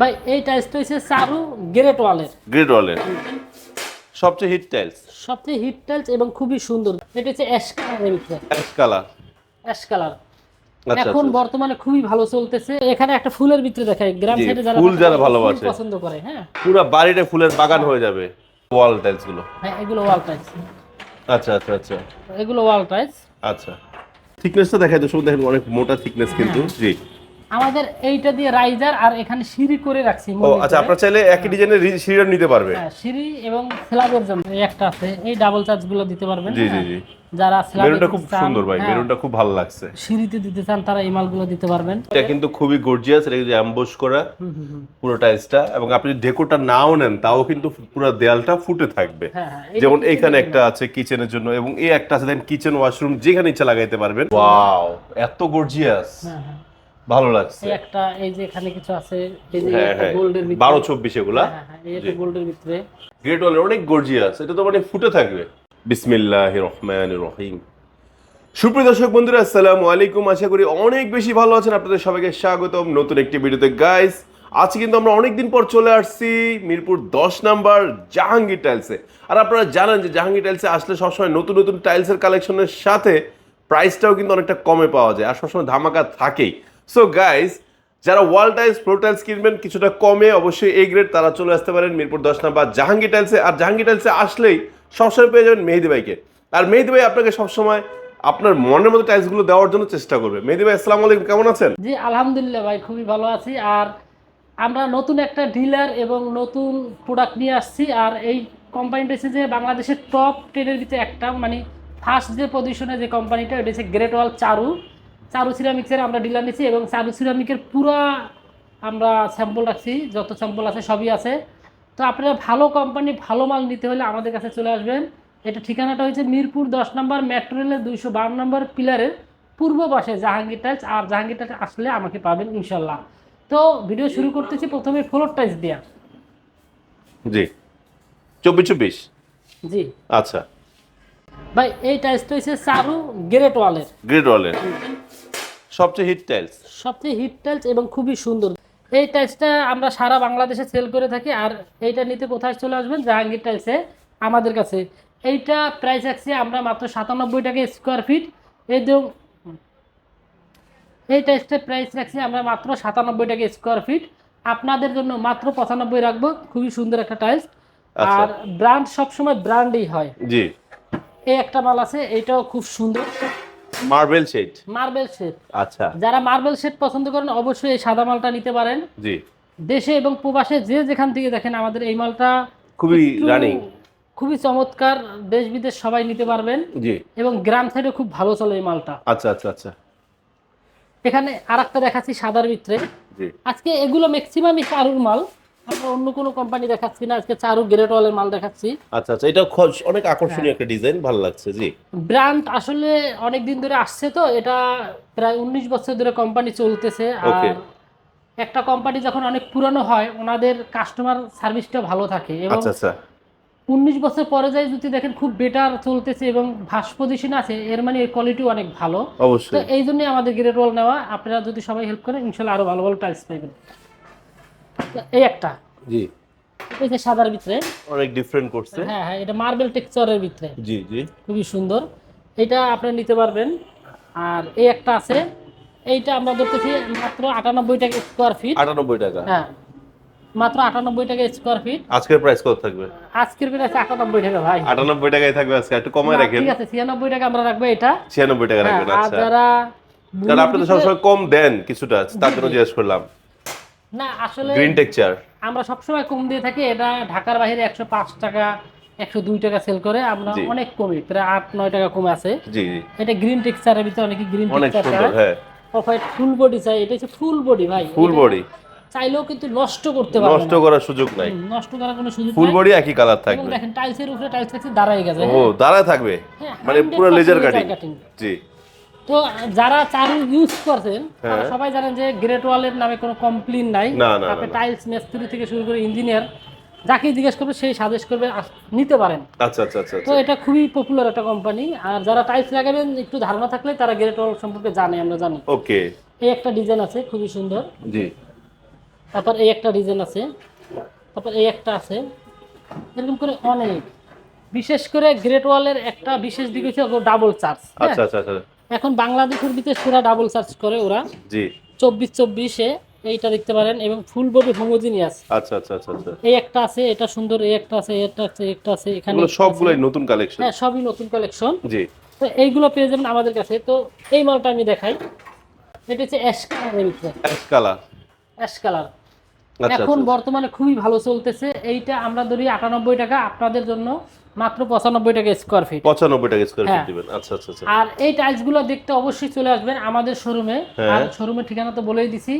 ভাই এই টাইলসটা হচ্ছে চারু গ্রেট ওয়ালের গ্রেড ওয়ালের সবচেয়ে হিট টাইলস সবচেয়ে হিট টাইলস এবং খুবই সুন্দর। এটা হচ্ছে অ্যাশ কালারের ভিতরে। অ্যাশ কালার অ্যাশ কালার এখন আচ্ছা। বর্তমানে খুবই ভালো চলতেছে। এখানে একটা ফুলের ভিতরে দেখায় গ্রাম সাইডে যারা ফুল যারা ভালোবাসে। পছন্দ করে হ্যাঁ। পুরো বাড়িটা ফুলের বাগান হয়ে যাবে ওয়াল টাইলসগুলো। হ্যাঁ এগুলো ওয়াল টাইলস আচ্ছা আচ্ছা আচ্ছা। এগুলো ওয়াল টাইলস আচ্ছা। থিকনেসটা দেখাই তো শুধু দেখেন অনেক মোটা থিকনেস কিন্তু। জি। আমাদের এইটা দিয়ে রাইজার আর এখানে সিঁড়ি করে রাখছি ও আচ্ছা আপনারা চাইলে একই ডিজাইনের সিঁড়ি নিতে পারবে? হ্যাঁ সিঁড়ি এবং স্ল্যাবের জন্য একটা আছে এই ডাবল চার্জগুলো দিতে পারবেন জি জি হ্যাঁ। জি। যারা স্ল্যাবে মেরুনটা খুব সুন্দর ভাই হ্যাঁ, মেরুনটা খুব ভালো লাগছে। সিঁড়িতে দিতে চান তারা এই মালগুলো দিতে পারবেন। এটা কিন্তু খুবই গর্জিয়াস এটা যে অ্যাম্বুশ করা। পুরো টাইলসটা এবং আপনি যদি ডেকোরটা নাও নেন তাও কিন্তু পুরো দেয়ালটা ফুটে থাকবে। হ্যাঁ হ্যাঁ যেমন যে এইখানে একটা আছে কিচেনের জন্য এবং এই একটা আছে দেন কিচেন ওয়াশরুম যেখানে ইচ্ছা লাগাইতে পারবেন। ওয়াও এত গর্জিয়াস হ্যাঁ হ্যাঁ। ভালো লাগছে। একটা এই যে এখানে কিছু আছে এই যে হ্যাঁ হ্যাঁ গোল্ডের ভিতরে। বারো চব্বিশ এগুলা? হ্যাঁ হ্যাঁ এই একটা গোল্ডের ভিতরে। গ্রেট ওয়ালের অনেক গর্জিয়াস এটা তো মানে ফুটে থাকবে। বিসমিল্লাহ রহমান রহিম সুপ্রিয় দর্শক বন্ধুরা আসসালামু আলাইকুম। আশা করি অনেক বেশি ভালো আছেন। আপনাদের সবাইকে স্বাগতম নতুন একটি ভিডিওতে। গাইস আজকে কিন্তু আমরা অনেকদিন পর চলে আসছি মিরপুর দশ নাম্বার জাহাঙ্গীর টাইলসে। আর আপনারা জানেন যে জাহাঙ্গীর টাইলসে আসলে সবসময় নতুন নতুন টাইলসের কালেকশনের সাথে প্রাইসটাও কিন্তু অনেকটা কমে পাওয়া যায়। আর সবসময় ধামাকা থাকেই। সো গাইজ যারা ওয়াল টাইলস ফ্লোর টাইলস কিনবেন, কিছুটা কমে অবশ্যই এই গ্রেড তারা চলে আসতে পারেন মিরপুর দশ নাম্বার জাহাঙ্গীর টাইলসে আর জাহাঙ্গীর টাইলসে আসলেই সবসময় পেয়ে যাবেন মেহেদি ভাইকে। আর মেহেদি ভাই আপনাকে সবসময় আপনার মনের মতো টাইলসগুলো দেওয়ার জন্য চেষ্টা করবে। মেহেদি ভাই, আসসালামু আলাইকুম, কেমন আছেন? জি, আলহামদুলিল্লাহ ভাই, খুবই ভালো আছি। আর আমরা নতুন একটা ডিলার এবং নতুন প্রোডাক্ট নিয়ে আসছি। আর এই কোম্পানিটা হচ্ছে যে বাংলাদেশের টপ টেনের ভিতরে একটা মানে ফার্স্ট যে পজিশনে যে কোম্পানিটা এটা হচ্ছে গ্রেট ওয়াল চারু চারু সিরামিক্সের আমরা ডিলার নিচ্ছি এবং চারু সিরামিকের পুরো আমরা স্যাম্পল রাখছি যত স্যাম্পল আছে সবই আছে। তো আপনারা ভালো কোম্পানি ভালো মাল নিতে হলে আমাদের কাছে চলে আসবেন। এটা ঠিকানাটা হচ্ছে মিরপুর দশ নম্বর মেট্রো রেলের দুইশো বারো নম্বর পিলারের পূর্ব পাশে জাহাঙ্গীর টাইলস আর জাহাঙ্গীর টাইলস আসলে আমাকে পাবেন ইনশাল্লাহ। তো ভিডিও শুরু করতেছি প্রথমে ফ্লোর টাইলস দেওয়া জি। চব্বিশ চব্বিশ? জি। আচ্ছা। ভাই এই টাইলসটা হচ্ছে চারু গ্রেট ওয়ালের গ্রেট ওয়ালের সবচেয়ে হিট টাইলস সবচেয়ে হিট টাইলস এবং খুবই সুন্দর। এই টাইলসটা আমরা সারা বাংলাদেশে সেল করে থাকি আর এইটা নিতে কোথায় চলে আসবেন? জাহাঙ্গীর টাইলসে আমাদের কাছে। এইটা প্রাইস আছে আমরা মাত্র সাতানব্বই টাকা স্কোয়ার ফিট এই দেখুন এই টাইলসটার প্রাইস রাখছি আমরা মাত্র সাতানব্বই টাকা স্কোয়ার ফিট আপনাদের জন্য মাত্র পঁচানব্বই রাখব। খুবই সুন্দর একটা টাইলস আচ্ছা। আর ব্র্যান্ড সবসময় ব্র্যান্ডই হয়। জি। এই একটা মাল আছে এইটাও খুব সুন্দর। মার্বেল শেড মার্বেল শেড আচ্ছা। যারা মার্বেল শেড পছন্দ করেন অবশ্যই এই সাদা মালটা নিতে পারেন। জি। দেশে এবং প্রবাসে যে যেখান থেকে দেখেন আমাদের এই মালটা খুবই রানিং খুবই চমৎকার দেশ বিদেশ সবাই নিতে পারবেন। জি। এবং গ্রাম সাইডে খুব ভালো চলে এই মালটা। আচ্ছা আচ্ছা আচ্ছা। এখানে আর একটা দেখাচ্ছি সাদার ভিতরে। আজকে এগুলো ম্যাক্সিমামই চারুর মাল। আমরা অন্য কোনো কোম্পানি দেখাচ্ছি না আজকে চারু গ্রেট ওয়ালের মাল দেখাচ্ছি। আচ্ছা আচ্ছা এটা অনেক আকর্ষণীয় একটা ডিজাইন ভালো লাগছে জি। ব্র্যান্ড আসলে অনেক দিন ধরে আসছে তো এটা প্রায় উনিশ বছর ধরে কোম্পানি চলতেছে। আর একটা কোম্পানি যখন অনেক পুরানো হয় ওনাদের কাস্টমার সার্ভিসটা ভালো থাকে এবং আচ্ছা আচ্ছা। উনিশ বছর পরে যাই যদি দেখেন খুব বেটার চলতেছে এবং ভাস পজিশন আছে এর মানে এর কোয়ালিটিও অনেক ভালো। অবশ্যই। এই জন্যই আমাদের গ্রেট ওয়াল নেওয়া আপনারা যদি সবাই হেল্প করেন ইনশাল্লাহ আরও ভালো ভালো টাইলস পাইবেন। এই একটা। জি। এই যে সাদার ভিতরে। অনেক ডিফারেন্ট করছে। হ্যাঁ হ্যাঁ এটা মার্বেল টেক্সচারের ভিতরে। জি জি। খুবই সুন্দর। এটা আপনি নিতে পারবেন। আর এই একটা আছে। এইটা আমরা ধরতেছি মাত্র আটানব্বই টাকা স্কোয়ার ফিট আটানব্বই টাকা। হ্যাঁ মাত্র আটানব্বই টাকা স্কোয়ার ফিট আজকের প্রাইস কত থাকবে? আজকের আছে আটানব্বই টাকা ভাই। আটানব্বই টাকায় থাকবে আজকে। একটু কমায় রাখেন। ঠিক আছে ছিয়ানব্বই টাকা আমরা রাখব এটা। ছিয়ানব্বই টাকা হ্যাঁ, রাখবেন আর আচ্ছা। যারা কারণ আপনি তো সবসময় কম দেন কিছুটা তার জন্য জিজ্ঞেস করলাম। না আসলে গ্রিন টেক্সচার আমরা সবসময় কম দিয়ে থাকি এটা ঢাকার বাইরে একশো পাঁচ টাকা একশো দুই টাকা সেল করে আমরা অনেক কমই প্রায় আট নয় টাকা কমে আছে। জি জি। এটা গ্রিন টেক্সচারের ভিতরে অনেকে গ্রিন টেক্সচার হ্যাঁ। অফ হোয়াইট ফুল বডি চাই এটা হচ্ছে ফুল বডি ভাই। ফুল বডি চাইলেও কিন্তু নষ্ট করতে পারবে নষ্ট করার সুযোগ নাই। নষ্ট করার কোনো সুযোগ ফুল বডি একই কালার থাকবে। দেখেন টাইলসের উপরে টাইলস থাকছে দাঁড়াই গেছে ও দাঁড়ায় থাকবে। হ্যাঁ, মানে পুরো লেজার কাটিং জি। তো যারা চারু ইউজ করছেন তারা হ্যাঁ। সবাই জানেন যে গ্রেট ওয়ালের নামে কোনো কমপ্লেন নাই। আপনি। টাইলস মিস্ত্রি থেকে শুরু করে ইঞ্জিনিয়ার যাকে জিজ্ঞেস করবে সেই সাজেস্ট করবে নিতে পারেন। আচ্ছা আচ্ছা আচ্ছা তো এটা খুবই পপুলার একটা কোম্পানি আর যারা টাইলস লাগাবেন একটু ধারণা থাকলে তারা গ্রেট ওয়াল সম্পর্কে জানে আমরা জানি। ওকে। এই একটা ডিজাইন আছে খুবই সুন্দর। জি। তারপর এই একটা ডিজাইন আছে তারপর এই একটা আছে। এরকম করে অনেক। বিশেষ করে গ্রেট ওয়ালের একটা বিশেষ দিক হচ্ছে ডাবল চার্জ আচ্ছা আচ্ছা আচ্ছা। এখন বাংলাদেশের ভিতরে পুরা ডাবল চার্জ করে ওরা। জি। চব্বিশ চব্বিশে এইটা দেখতে পারেন এবং ফুল বডি হোমোজিনিয়াস আচ্ছা আচ্ছা আচ্ছা আচ্ছা। এই একটা আছে এটা সুন্দর এই একটা আছে এটা আছে একটা আছে এখানে একটা নতুন কালেকশন হ্যাঁ সবই নতুন কালেকশন জি। তো এইগুলো পেয়ে যাবেন আমাদের কাছে। তো এই মালটা আমি দেখাই। এটা হচ্ছে অ্যাশ কালারের ভিতরে। অ্যাশ কালার অ্যাশ কালার এখন আচ্ছা। বর্তমানে খুবই ভালো চলতেছে। এইটা আমরা ধরি আটানব্বই টাকা আপনাদের জন্য। মাত্র পঁচানব্বই টাকা স্কোয়ার ফিট পঁচানব্বই টাকা স্কোয়ার ফিট। দিবেন। আচ্ছা আচ্ছা আচ্ছা। আর এই টাইলসগুলো দেখতে অবশ্যই চলে আসবেন আমাদের শোরুমে হ্যাঁ। আর শোরুমের ঠিকানা তো বলেই দিছি।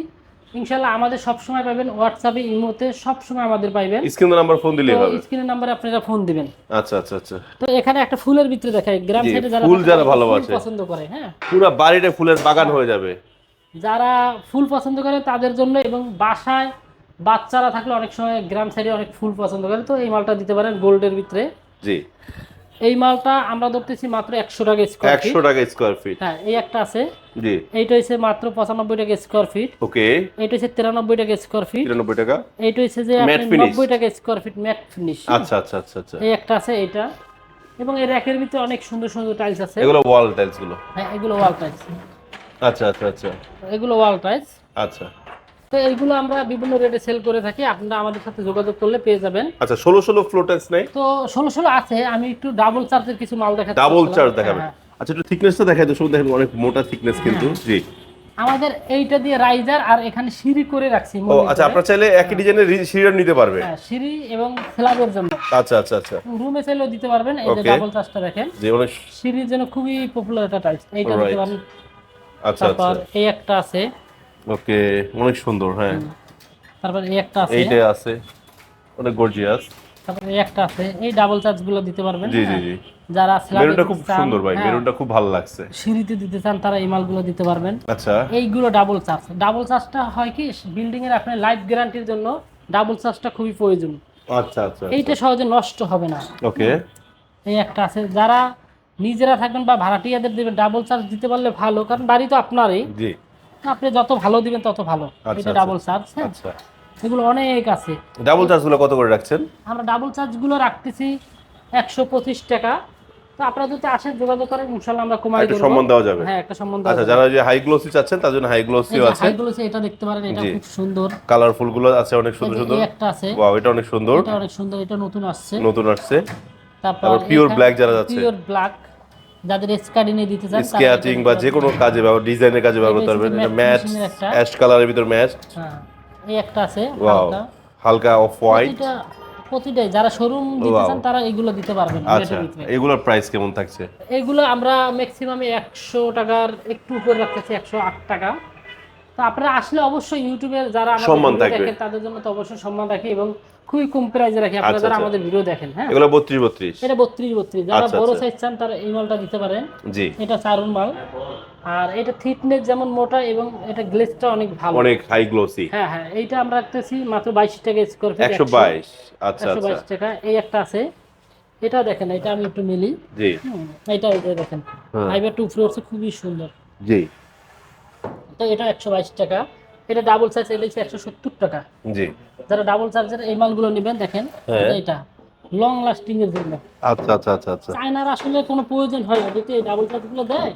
ইনশাল্লাহ আমাদের সবসময় পাবেন হোয়াটসঅ্যাপে ইমোতে সবসময় আমাদের পাইবেন। স্ক্রিন নাম্বার ফোন দিলেই হবে। নাম্বারে আপনারা ফোন দিবেন। আচ্ছা আচ্ছা আচ্ছা। তো এখানে একটা ফুলের ভিতরে দেখাই গ্রাম সাইডে যারা ফুল যারা ভালোবাসে। পছন্দ করে হ্যাঁ। পুরো বাড়িটা ফুলের বাগান হয়ে যাবে। যারা ফুল পছন্দ করে তাদের জন্য এবং বাসায় বাচ্চারা থাকলে অনেক সময় গ্রাম সাইডে অনেক ফুল পছন্দ করে তো এই মালটা দিতে পারেন গোল্ডের ভিতরে। জি। এই মালটা আমরা ধরতেছি মাত্র একশো টাকা স্কোয়ার ফিট একশো টাকা স্কোয়ার ফিট হ্যাঁ এই একটা আছে। জি। এইটা হচ্ছে মাত্র পঁচানব্বই টাকা স্কোয়ার ফিট ওকে। এইটা হচ্ছে তিরানব্বই টাকা স্কোয়ার ফিট তিরানব্বই টাকা। এইটা হচ্ছে যে। নব্বই টাকা স্কোয়ার ফিট ম্যাট ফিনিশ আচ্ছা আচ্ছা আচ্ছা আচ্ছা। এই একটা আছে এইটা। এবং এই র্যাকের ভিতরে অনেক সুন্দর সুন্দর টাইলস আছে। এগুলো ওয়াল টাইলসগুলো। হ্যাঁ এগুলো ওয়াল টাইলস আচ্ছা আচ্ছা আচ্ছা। এগুলো ওয়াল টাইলস আচ্ছা। তো এইগুলো আমরা বিভিন্ন রেটে সেল করে থাকি। আপনারা আমাদের সাথে যোগাযোগ করলে পেয়ে যাবেন। আচ্ছা ষোলো ষোলো ফ্লোর টাইলস নেই? তো ষোলো ষোলো আছে আমি একটু ডাবল চার্জের কিছু মাল দেখাচ্ছি। ডাবল চার্জ দেখাবেন। হ্যাঁ। আচ্ছা একটু থিকনেসটা দেখাই তো দেখেন অনেক মোটা থিকনেস কিন্তু। জি। আমাদের এইটা দিয়ে রাইজার আর এখানে সিঁড়ি করে রাখছি ও আচ্ছা। আপনার চাইলে একই ডিজাইনের সিঁড়ি নিতে পারবে। হ্যাঁ, সিঁড়ি এবং স্ল্যাবের জন্য। আচ্ছা আচ্ছা আচ্ছা। রুমে চাইলেও দিতে পারবেন এই যে. ডাবল চার্জটা দেখেন। সিঁড়ির জন্য খুবই পপুলার একটা টাইলস এইটা দিতে. পারেন। আচ্ছা আচ্ছা। এই একটা আছে। ওকে অনেক সুন্দর হ্যাঁ। তারপর এই একটা আছে। এইটাই আছে অনেক গর্জিয়াস তারপর এই একটা আছে। এই ডাবল চার্জগুলো দিতে পারবেন জি জি হ্যাঁ। জি। যারা মেরুনটা খুব সুন্দর ভাই হ্যাঁ, মেরুনটা খুব ভালো লাগছে। সিঁড়িতে দিতে চান তারা এই মালগুলো দিতে পারবেন। আচ্ছা। এইগুলো ডাবল চার্জ ডাবল চার্জটা হয় কি বিল্ডিং এর আপনার লাইফ গ্যারান্টির জন্য ডাবল চার্জটা খুবই প্রয়োজন। আচ্ছা আচ্ছা এইটা সহজে নষ্ট হবে না। ওকে। এই একটা আছে। যারা নিজেরা থাকবেন বা ভাড়াটিয়াদের দেবেন ডাবল চার্জ দিতে পারলে ভালো কারণ বাড়ি তো আপনারই। জি। আপনি যত ভালো দিবেন তত ভালো। এটা। ডাবল চার্জ হ্যাঁ? আচ্ছা। এগুলো অনেক আছে। ডাবল চার্জগুলো কত করে রাখছেন? আমরা ডাবল চার্জগুলো রাখতেছি একশো পঁচিশ টাকা। তো আপনারা যদি আসেন যোগাযোগ করেন ইনশাল্লাহ আমরা কমাই একটা দেবো সম্মান দেওয়া যাবে। হ্যাঁ একটা সম্বন্ধ আচ্ছা যারা যে হাই গ্লোসি চাচ্ছেন তার জন্য হাই গ্লোসিও আছে। হাইগুলো এটা দেখতে পারেন এটা খুব সুন্দর। কালারফুলগুলো আছে অনেক সুন্দর সুন্দর। এই একটা আছে। ওয়াও এটা অনেক সুন্দর। এটা অনেক সুন্দর এটা নতুন আসছে। নতুন আসছে। তারপর পিওর ব্ল্যাক যারা যাচ্ছে। পিওর ব্ল্যাক যাদের স্কাডিনে দিতে চান স্কেচিং বা যে কোনো কাজে ব্যবহার ডিজাইনের কাজে ব্যবহার করতে পারবেন। এটা একটা। অ্যাশ কালারের ভিতর হ্যাঁ এই একটা আছে হালকা। হালকা অফ হোয়াইট প্রতিটাই যারা শোরুম দিতে চান তারা এগুলো দিতে পারবেন আচ্ছা এগুলোর প্রাইস কেমন থাকছে? এগুলো আমরা ম্যাক্সিমাম একশো টাকার একটু উপরে রাখতেছি একশো আট টাকা। তো আপনারা আসলে অবশ্যই ইউটিউবের যারা সম্মান থাকবে। দেখেন তাদের জন্য তো অবশ্যই সম্মান রাখি এবং খুবই কম প্রাইজে রাখি। আপনারা আচ্ছা, যারা আচ্ছা। আমাদের ভিডিও দেখেন হ্যাঁ? এগুলো বত্রিশ বত্রিশ। এটা বত্রিশ বত্রিশ। যারা আচ্ছা, বড়। সাইজ চান তারা এই মালটা দিতে পারেন। জি। এটা চারুন মাল। আর এটা থিকনেস যেমন মোটা এবং এটা গ্লেসটা অনেক ভালো। অনেক হাই গ্লোসি হ্যাঁ হ্যাঁ। এইটা আমরা রাখতেছি মাত্র বাইশ টাকা স্কোয়ার ফিট একশো বাইশ। আচ্ছা একশো আচ্ছা। বাইশ টাকা। এই একটা আছে। এটা দেখেন এটা আমি একটু মিলি। জি। এইটা এটা দেখেন। ফাইবার উপরে উঠছে খুবই সুন্দর। জি। তো এটা একশো বাইশ টাকা। এটা ডাবল সাইজ হচ্ছে একশো সত্তর টাকা। জি। যারা ডাবল চার্জের এই মালগুলো নেবেন দেখেন হ্যাঁ। এটা লং লাস্টিং এর জন্য। আচ্ছা আচ্ছা আচ্ছা আচ্ছা। চায়নার আসলে কোনো প্রয়োজন হয় না যদি ডাবল চার্জগুলো দেয়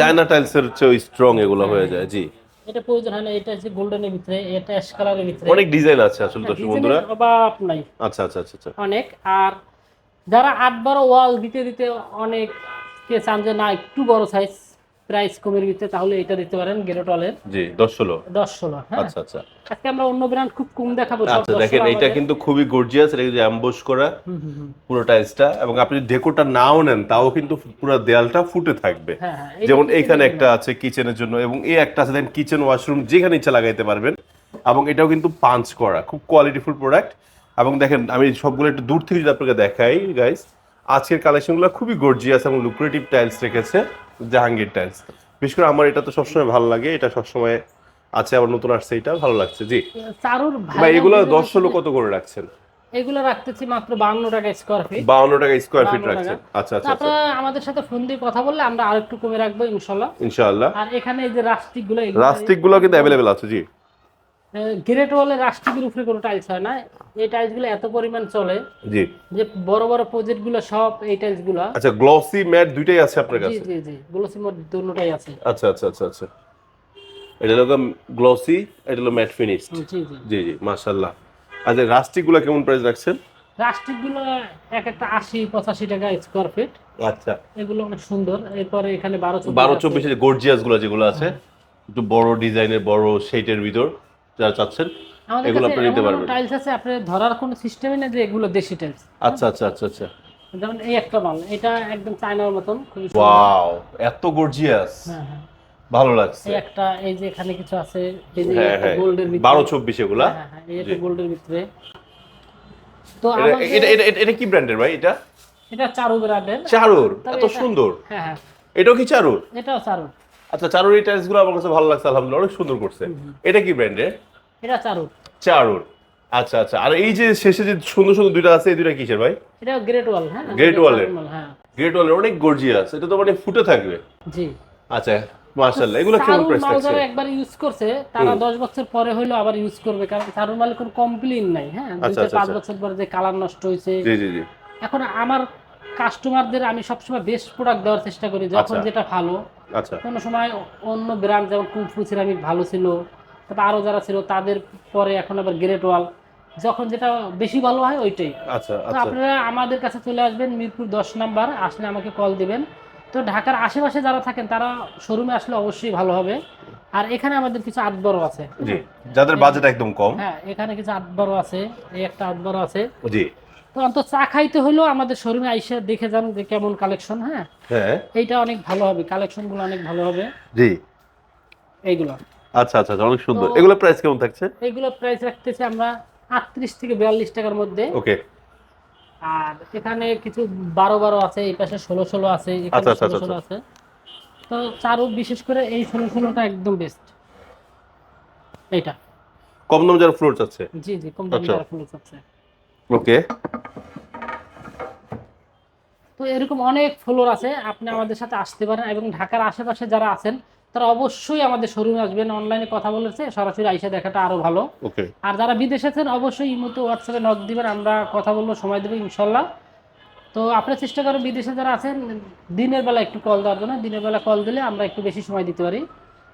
চায়না টাইলস এর চেয়ে স্ট্রং এগুলো হয়ে যায় জি। এটা প্রয়োজন হয় না এটা হচ্ছে গোল্ডেনের ভিতরে এটা অ্যাশ কালারের ভিতরে। অনেক ডিজাইন আছে আসলে দর্শক বন্ধুরা অভাব নাই। আচ্ছা আচ্ছা আচ্ছা আচ্ছা। অনেক আর যারা আট বারো ওয়াল দিতে দিতে অনেক কে চান যে না একটু বড় সাইজ প্রাইস কমের ভিতরে তাহলে এটা দিতে পারেন গেরোটলের জি দশ ষোলো। দশ ষোলো হ্যাঁ। আচ্ছা আচ্ছা। আজকে আমরা অন্য ব্র্যান্ড খুব কম দেখাবো আচ্ছা দেখেন এটা কিন্তু খুবই গর্জিয়াস এটা কিন্তু অ্যাম্বুশ করা। পুরো টাইলসটা এবং আপনি ডেকোরটা নাও নেন তাও কিন্তু পুরো দেয়ালটা ফুটে থাকবে। হ্যাঁ হ্যাঁ যেমন এইখানে একটা আছে কিচেনের জন্য এবং এই একটা আছে দেন কিচেন ওয়াশরুম যেখানে ইচ্ছা লাগাইতে পারবেন এবং এটাও কিন্তু পাঞ্চ করা খুব কোয়ালিটিফুল প্রোডাক্ট এবং দেখেন আমি সবগুলো একটু দূর থেকে যদি আপনাকে দেখাই গাইস আজকের কালেকশনগুলো খুবই গর্জিয়াস এবং লুক্রেটিভ টাইলস রেখেছে। জাহাঙ্গীর টাইলস বিশেষ করে আমার এটা তো সবসময় ভালো লাগে এটা সবসময় আছে আবার নতুন আসছে এটা ভালো লাগছে জি। চারুর ভাই এগুলো দশ লোক কত করে রাখছেন? এগুলো রাখতেছি মাত্র বান্ন টাকা স্কোয়ার ফিট বাউন্ন টাকা স্কোয়ার ফিট 52 রাখছেন। আচ্ছা আচ্ছা আচ্ছা। আপনারা আমাদের সাথে ফোন দিয়ে কথা বললে আমরা আরেকটু কমে রাখব ইনশাল্লাহ। ইনশাআল্লাহ আর এখানে এই যে রাস্টিকগুলো রাস্টিকগুলো কিন্তু অ্যাভেলেবেল আছে জি। গ্রেট ওয়ালের রাষ্ট্রিকের উপরে কোনো টাইলস হয় না। এই টাইলসগুলো এত পরিমাণ চলে জি। যে বড় বড় প্রজেক্টগুলো সব এই টাইলসগুলো আচ্ছা গ্লসি ম্যাট দুইটাই আছে আপনার কাছে? জি জি জি গ্লোসিমোর দুটোটাই আছে। আচ্ছা আচ্ছা আচ্ছা আচ্ছা। এটা হলো গ্লসি এটা হলো ম্যাট ফিনিশড জি জি জি। জি মাশাআল্লাহ। আচ্ছা রাস্টিকগুলো কেমন প্রাইস রাখছেন? রাষ্ট্রিকগুলো এক একটা আশি পঁচাশি টাকা স্কোয়ার ফিট আচ্ছা। এগুলো অনেক সুন্দর। এরপরে এখানে বারো চব্বিশ বারো আছে। চব্বিশের গর্জিয়াসগুলো যেগুলো আছে একটু বড় ডিজাইনের বড় শেটের ভিতর। যারা চাচ্ছেন এগুলো আপনি নিতে পারবেন। টাইলস আছে আপনি ধরার কোনো সিস্টেমই না যে এগুলো দেশি টাইলস আচ্ছা আচ্ছা আচ্ছা আচ্ছা। যেমন এই একটা মাল এটা একদম চায়নার মতন খুবই ওয়াও এত গর্জিয়াস হ্যাঁ হ্যাঁ। ভালো লাগছে। একটা এই যে এখানে কিছু আছে এই যে হ্যাঁ একটা হ্যাঁ। গোল্ডের ভিতরে। বারো চব্বিশ এগুলা? হ্যাঁ হ্যাঁ এই একটা গোল্ডের ভিতরে। তো এটা- এটা এটা এটা- এটা কি ব্র্যান্ডের ভাই এটা? এটা চারু ব্র্যান্ডের চারুর? এত সুন্দর। হ্যাঁ হ্যাঁ। এটাও কি চারুর? এটাও চারু আচ্ছা চারুর এই টাইলসগুলো আমার কাছে ভালো লাগছে আলহামদুলিল্লাহ অনেক সুন্দর করছে। এটা কি ব্র্যান্ডের এটা চারু চারুর। আচ্ছা আচ্ছা। আর এই যে শেষে যে সুন্দর সুন্দর দুইটা আছে এই দুইটা কিসের ভাই? এটা গ্রেট ওয়াল হ্যাঁ মাল, হ্যাঁ। গ্রেট ওয়ালের অনেক গর্জিয়াস এটা তো মানে ফুটে থাকবে। জি। আচ্ছা মাশাআল্লাহ। এগুলো কেমন চারুর প্রাইস থাকছে? যারা একবার ইউজ করছে তারা দশ বছর পরে আবার ইউজ করবে কারণ চারুর কোনো কমপ্লেন নাই হ্যাঁ? দুই আচ্ছা, থেকে আচ্ছা, পাঁচ আচ্ছা। বছর পরে যে কালার নষ্ট হয়েছে জি জি জি। এখন আমার কাস্টমারদের আমি সবসময় বেস্ট প্রোডাক্ট দেওয়ার চেষ্টা করি যখন। যেটা ভালো। আচ্ছা। কোনো সময় অন্য ব্র্যান্ড যেমন কুমফু সিরামিক ভালো ছিল তারপর আরও যারা ছিল তাদের পরে এখন আবার গ্রেট ওয়াল যখন যেটা বেশি ভালো হয় ওইটাই। আচ্ছা আচ্ছা। আপনারা আমাদের কাছে চলে আসবেন মিরপুর দশ নাম্বার আসলে আমাকে কল দিবেন। তো ঢাকার আশেপাশে যারা থাকেন তারা শোরুমে আসলে অবশ্যই ভালো হবে। আর এখানে আমাদের কিছু আট আছে। জি যাদের বাজেট একদম কম। হ্যাঁ এখানে কিছু আট বড় আছে এই একটা আট আছে। জি। তো অন্তত চা খাইতে হলেও আমাদের শোরুমে আইসে দেখে যান যে কেমন কালেকশন হ্যাঁ। হ্যাঁ। এইটা অনেক ভালো হবে কালেকশনগুলো অনেক ভালো হবে। জি। এইগুলো। আচ্ছা আচ্ছা আচ্ছা, অনেক সুন্দর। এগুলো প্রাইস কেমন থাকছে? এইগুলো প্রাইস রাখতেছি আমরা আটত্রিশ থেকে বিয়াল্লিশ টাকার মধ্যে। ওকে। আর এখানে কিছু বারো বারো আছে এই পাশে ষোলো ষোলো আছে এখানে আচ্ছা, আচ্ছা, আছে। তো চারু বিশেষ করে এই ষোলো ষোলোটা একদম বেস্ট এইটা। কম দাম যারা ফ্লোর চাচ্ছে? জি জি কম দামি। যারা ফুল আছে ওকে। তো এরকম অনেক ফ্লোর আছে আপনি আমাদের সাথে আসতে পারেন এবং ঢাকার আশেপাশে যারা আছেন তারা অবশ্যই আমাদের শোরুমে আসবেন অনলাইনে কথা বলেছে সরাসরি আইসা দেখাটা আরও ভালো। আর যারা বিদেশে আছেন অবশ্যই ইমোতে হোয়াটসঅ্যাপে নক দিবেন আমরা কথা বলব সময় দেবো ইনশাল্লাহ। তো আপনারা চেষ্টা করেন বিদেশে যারা আছেন দিনের বেলা একটু কল দেওয়ার জন্য দিনের বেলা কল দিলে আমরা একটু বেশি সময় দিতে পারি।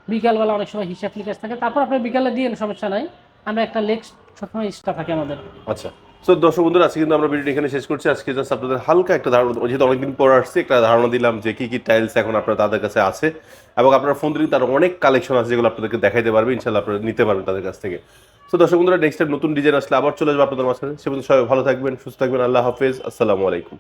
বিকালবেলা অনেক সময় হিসাব নিকাশ থাকে তারপর আপনি বিকালে দিয়ে সমস্যা নাই। আমরা একটা লেক সবসময় এক্সট্রা থাকে আমাদের। আচ্ছা। সো দর্শক বন্ধুরা, আজকে কিন্তু আমরা ভিডিওটি এখানে শেষ করছি। আজকে জাস্ট আপনাদের হালকা একটা ধারণা যেহেতু অনেকদিন পর আসছে, একটা ধারণা দিলাম যে কী কী টাইলস এখন আপনার তাদের কাছে আছে। এবং আপনার ফোন দিন তার অনেক কালেকশন আছে যেগুলো আপনাদেরকে দেখাইতে পারবে ইনশাল্লাহ আপনারা নিতে পারবেন তাদের কাছ থেকে। সো দর্শক বন্ধুরা নেক্সট টাইম নতুন ডিজাইন আসলে আবার চলে যাব আপনাদের মাঝখানে। সে পর্যন্ত সবাই ভালো থাকবেন, সুস্থ থাকবেন। আল্লাহ হাফেজ। আসসালামু আলাইকুম।